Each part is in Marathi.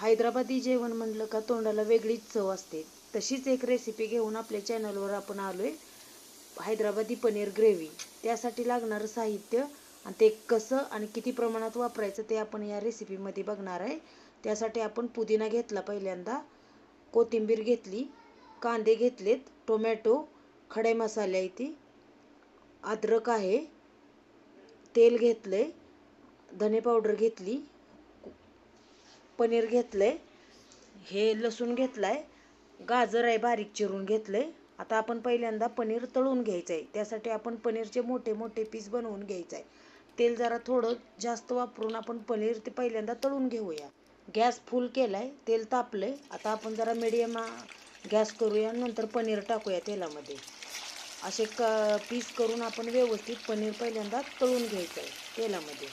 हैदराबादी जेवण म्हणलं का तोंडाला वेगळीच चव असते. तशीच एक रेसिपी घेऊन आपल्या चॅनलवर आपण आलो आहे हैदराबादी पनीर ग्रेव्ही त्यासाठी लागणारं साहित्य आणि ते कसं आणि किती प्रमाणात वापरायचं ते आपण या रेसिपीमध्ये बघणार आहे. त्यासाठी आपण पुदिना घेतला पहिल्यांदा. कोथिंबीर घेतली. कांदे घेतलेत. टोमॅटो खडे मसाले आहे ती. अद्रक आहे. तेल घेतलं आहे धने पावडर घेतली. पनीर घेतलं आहे हे लसूण घेतलाय गाजर आहे बारीक चिरून घेतलं आहे आता आपण पहिल्यांदा पनीर तळून घ्यायचं आहे त्यासाठी आपण पनीरचे मोठे मोठे पीस बनवून घ्यायचं आहे तेल जरा थोडं जास्त वापरून आपण पनीर ते पहिल्यांदा तळून घेऊया. गॅस फुल आहे तेल तापलं आहे आता आपण जरा मिडियम गॅस करूया नंतर पनीर टाकूया तेलामध्ये. असे क पीस करून आपण व्यवस्थित पनीर पहिल्यांदा तळून घ्यायचं आहे तेलामध्ये.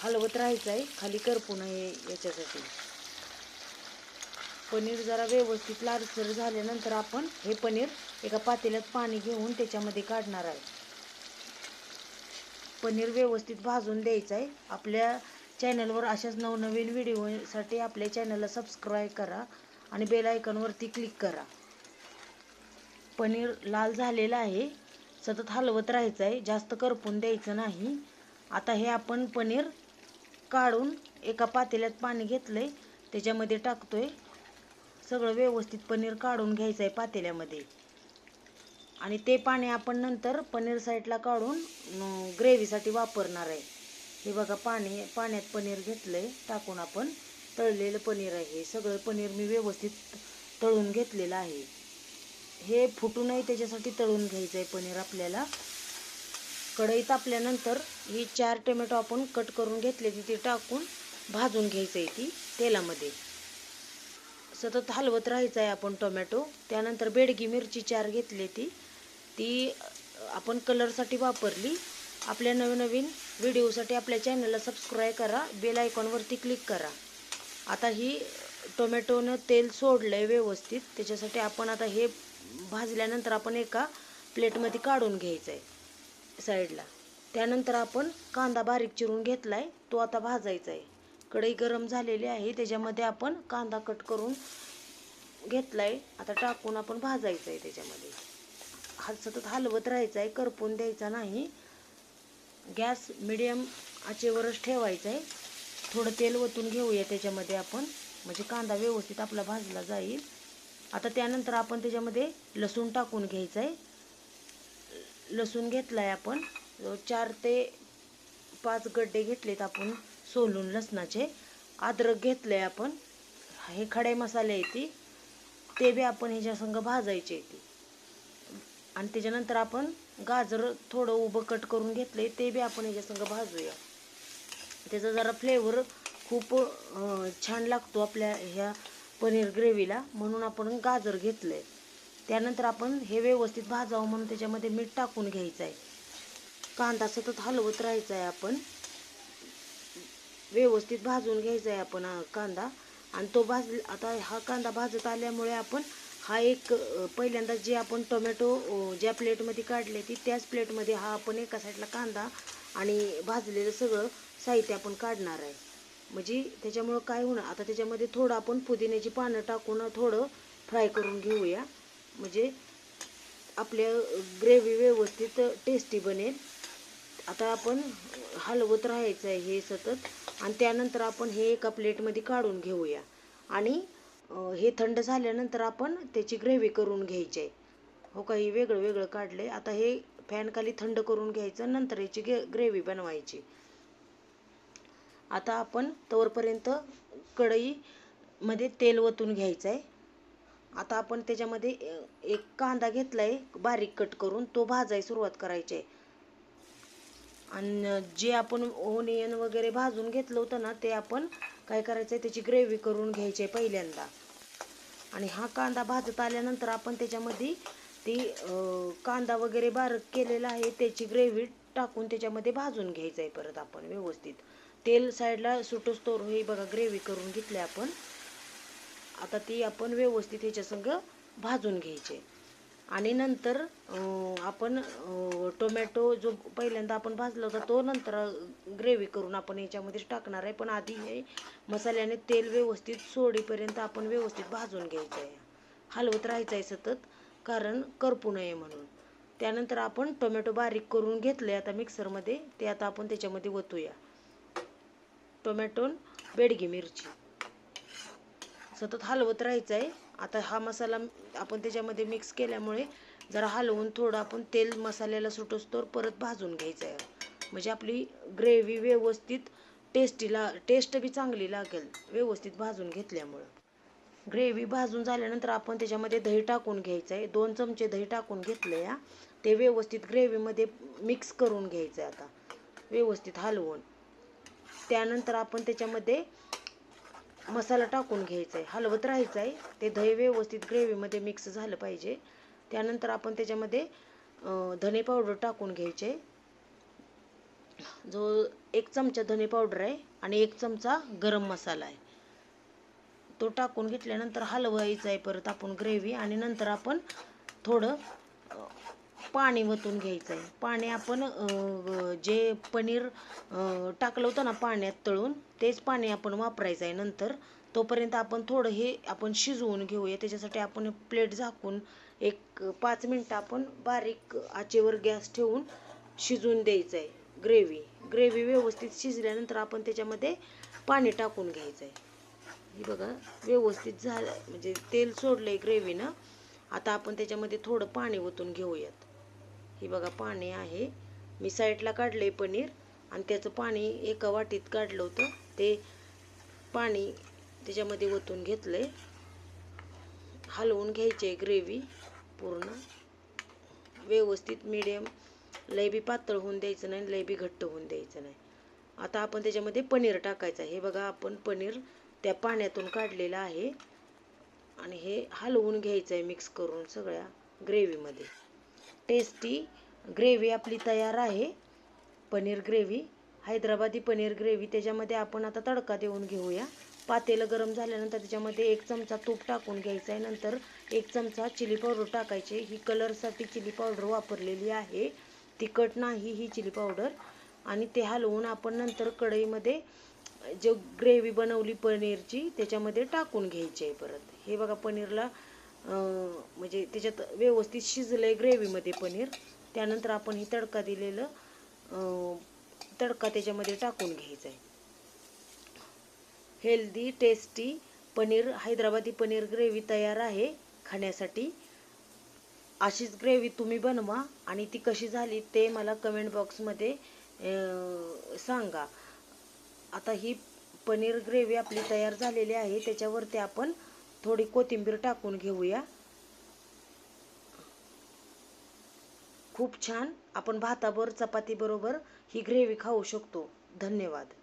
हलवत राहायचं आहे खाली करपू नये याच्यासाठी. पनीर जरा व्यवस्थित लालसर झाल्यानंतर आपण हे पनीर एका पातेल्यात पाणी घेऊन त्याच्यामध्ये काढणार आहे. पनीर व्यवस्थित भाजून द्यायचं आहे आपल्या चॅनलवर अशाच नवनवीन व्हिडिओसाठी आपल्या चॅनलला सबस्क्राईब करा आणि बेल आयकॉनवरती क्लिक करा. पनीर लाल झालेलं आहे. सतत हलवत राहायचं आहे जास्त करपून द्यायचं नाही. आता हे आपण पनीर काढून एका पातेल्यात पाणी घेतलंय त्याच्यामध्ये टाकतोय. सगळं व्यवस्थित पनीर काढून घ्यायचं आहे पातेल्यामध्ये. आणि ते पाणी आपण नंतर पनीर साईडला काढून ग्रेव्हीसाठी वापरणार आहे. हे बघा पाणी पाण्यात पनीर घेतलंय टाकून आपण. तळलेलं पनीर आहे हे सगळं पनीर मी व्यवस्थित तळून घेतलेलं आहे. हे फुटू नये त्याच्यासाठी तळून घ्यायचं आहे पनीर आपल्याला. कढई तापल्यानंतर ही चार टोमॅटो आपण कट करून घेतले ती टाकून भाजून घ्यायचं आहे ती तेलामध्ये. सतत हलवत राहायचं आहे आपण टोमॅटो. त्यानंतर बेडगी मिरची चार घेतली ती. ती आपण कलरसाठी वापरली. आपल्या नवीन नवीन व्हिडिओसाठी आपल्या चॅनलला सबस्क्राईब करा बेल आयकॉनवरती क्लिक करा. आता ही टोमॅटोनं तेल सोडलं आहे व्यवस्थित. त्याच्यासाठी आपण आता हे भाजल्यानंतर आपण एका प्लेटमध्ये काढून घ्यायचं आहे साईडला. त्यानंतर आपण कांदा बारीक चिरून घेतला आहे तो आता भाजायचा आहे कढई गरम झालेली आहे त्याच्यामध्ये आपण कांदा कट करून घेतला आहे आता टाकून आपण भाजायचं आहे त्याच्यामध्ये. हा सतत हलवत राहायचं आहे करपून द्यायचा नाही. गॅस मिडियम आचेवरच ठेवायचा आहे थोडं तेल ओतून घेऊया त्याच्यामध्ये आपण. म्हणजे कांदा व्यवस्थित आपला भाजला जाईल. आता त्यानंतर आपण त्याच्यामध्ये लसूण टाकून घ्यायचं आहे लसूण घेतला आहे आपण चार ते पाच गड्डे घेतलेत आपण सोलून लसणाचे. अद्रक घेतलं आहे आपण. हे खडे मसाले आहे ती. ते बी आपण ह्याच्या संग भाजायचे ती. आणि त्याच्यानंतर आपण गाजर थोडं उभं कट करून घेतले ते बी आपण ह्याच्या संग भाजूया. त्याचा जरा फ्लेवर खूप छान लागतो आपल्या ह्या पनीर ग्रेव्हीला म्हणून आपण गाजर घेतलं आहे त्यानंतर आपण हे व्यवस्थित भाजावं म्हणून त्याच्यामध्ये मीठ टाकून घ्यायचं आहे. कांदा सतत हलवत राहायचा आहे आपण. व्यवस्थित भाजून घ्यायचा आहे आपण कांदा. आणि तो भाज आता हा कांदा भाजत आल्यामुळे आपण हा एक पहिल्यांदा जे आपण टोमॅटो ज्या प्लेटमध्ये काढले ती त्याच प्लेटमध्ये हा आपण एका साईडला कांदा आणि भाजलेलं सगळं साहित्य आपण काढणार आहे. म्हणजे त्याच्यामुळं काय होणार आता त्याच्यामध्ये थोडं आपण पुदिन्याची पानं टाकून थोडं फ्राय करून घेऊया. म्हणजे आपल्या ग्रेव्ही व्यवस्थित टेस्टी बनेल. आता आपण हलवत राहायचं आहे हे सतत आणि त्यानंतर आपण हे एका प्लेटमध्ये काढून घेऊया. आणि हे थंड झाल्यानंतर आपण त्याची ग्रेव्ही करून घ्यायची आहे. हो का? हे वेगळं वेगळं आहे आता हे फॅनखाली थंड करून घ्यायचं नंतर याची ग्रे ग्रेव्ही बनवायची. आता आपण तोवरपर्यंत कढईमध्ये तेल ओतून घ्यायचं आहे. आता आपण त्याच्यामध्ये एक कांदा घेतला आहे बारीक कट करून तो भाजायला सुरुवात करायची आहे. आणि जे आपण ओनियन वगैरे भाजून घेतलं होतं ना ते आपण काय करायचं आहे त्याची ग्रेव्ही करून घ्यायची आहे पहिल्यांदा. आणि हा कांदा भाजत आल्यानंतर आपण त्याच्यामध्ये ती कांदा वगैरे बारीक केलेला आहे त्याची ग्रेव्ही टाकून त्याच्यामध्ये भाजून घ्यायचं आहे परत आपण व्यवस्थित. तेल साईडला सुटो तोर हे बघा ग्रेव्ही करून घेतली आपण. आता ती आपण व्यवस्थित ह्याच्यासंग भाजून घ्यायचे. आणि नंतर आपण टोमॅटो जो पहिल्यांदा आपण भाजला होता तो नंतर ग्रेव्ही करून आपण याच्यामध्ये टाकणार आहे. पण आधी हे मसाल्याने तेल व्यवस्थित सोडीपर्यंत आपण व्यवस्थित भाजून घ्यायचं आहे. हलवत राहायचं आहे सतत कारण करपू नये म्हणून. त्यानंतर आपण टोमॅटो बारीक करून घेतले आता मिक्सरमध्ये ते आता आपण त्याच्यामध्ये ओतूया. टोमॅटो बेडगी मिरची. सतत हलवत राहायचं आहे आता हा मसाला आपण त्याच्यामध्ये मिक्स केल्यामुळे जरा हलवून थोडं आपण तेल मसाल्याला सुटोस्तोवर परत भाजून घ्यायचं आहे म्हणजे आपली ग्रेव्ही व्यवस्थित टेस्टीला टेस्ट बी चांगली लागेल व्यवस्थित भाजून घेतल्यामुळं. ग्रेव्ही भाजून झाल्यानंतर आपण त्याच्यामध्ये दही टाकून घ्यायचं आहे दोन चमचे दही टाकून घेतलं या ते व्यवस्थित ग्रेव्हीमध्ये मिक्स करून घ्यायचं आहे आता. व्यवस्थित हलवून. त्यानंतर आपण त्याच्यामध्ये मसाला टाकून घ्यायचा आहे हलवत राहायचं आहे ते दही व्यवस्थित ग्रेव्हीमध्ये मिक्स झालं पाहिजे. त्यानंतर आपण त्याच्यामध्ये धने पावडर टाकून घ्यायचे. जो एक चमचा धने पावडर आहे आणि एक चमचा गरम मसाला आहे. तो टाकून घेतल्यानंतर हलवायचा आहे परत आपण ग्रेव्ही आणि नंतर आपण थोडं पाणी वतून घ्यायचं आहे पाणी आपण जे पनीर टाकलं होतं ना पाण्यात तळून तेच पाणी आपण वापरायचं आहे नंतर. तोपर्यंत आपण थोडं हे आपण शिजवून घेऊया. त्याच्यासाठी आपण प्लेट झाकून एक पाच मिनटं आपण बारीक आचेवर गॅस ठेवून शिजवून द्यायचं आहे ग्रेव्ही. ग्रेव्ही व्यवस्थित शिजल्यानंतर आपण त्याच्यामध्ये पाणी टाकून घ्यायचं आहे हे बघा व्यवस्थित झालं. म्हणजे तेल सोडलं आहे ग्रेव्हीनं. आता आपण त्याच्यामध्ये थोडं पाणी ओतून घेऊयात. हे बघा पाणी आहे. मी साईडला आहे पनीर आणि त्याचं पाणी एका वाटीत काढलं होतं. ते पाणी त्याच्यामध्ये ओतून घेतलंय. हलवून घ्यायचे ग्रेव्ही पूर्ण. व्यवस्थित मिडियम लय बी पातळ होऊन द्यायचं नाही लय बी घट्ट होऊन द्यायचं नाही. आता आपण त्याच्यामध्ये पनीर टाकायचं आहे. हे बघा आपण पनीर त्या पाण्यातून काढलेलं आहे. आणि हे हलवून घ्यायचं आहे मिक्स करून सगळ्या ग्रेव्हीमध्ये टेस्टी ग्रेव्ही आपली तयार आहे. पनीर ग्रेव्ही हैदराबादी पनीर ग्रेव्ही त्याच्यामध्ये आपण आता तडका देऊन घेऊया. पातेलं गरम झाल्यानंतर त्याच्यामध्ये एक चमचा तूप टाकून घ्यायचं आहे. नंतर एक चमचा चिली पावडर टाकायचे ही कलरसाठी चिली पावडर वापरलेली आहे. तिखट नाही ही चिली पावडर आणि ते हलवून आपण नंतर कढईमध्ये जो ग्रेव्ही बनवली पनीरची त्याच्यामध्ये टाकून घ्यायची आहे परत. हे बघा पनीरला म्हणजे त्याच्यात व्यवस्थित शिजलं आहे ग्रेव्हीमध्ये पनीर. त्यानंतर आपण हे तडका दिलेलं तडका त्याच्यामध्ये टाकून घ्यायचा आहे healthy tasty paneer Hyderabadi paneer gravy तयार आहे खाण्यासाठी. अशीच ग्रेव्ही तुम्ही बनवा आणि ती कशी झाली ते मला कमेंट बॉक्समध्ये सांगा. आता ही पनीर ग्रेव्ही आपली तयार झालेली आहे त्याच्यावरती आपण थोडी कोथिंबीर टाकून घेऊया. खूप छान. आपण भाताबरोबर चपातीबरोबर ही ग्रेव्ही खाऊ शकतो. धन्यवाद.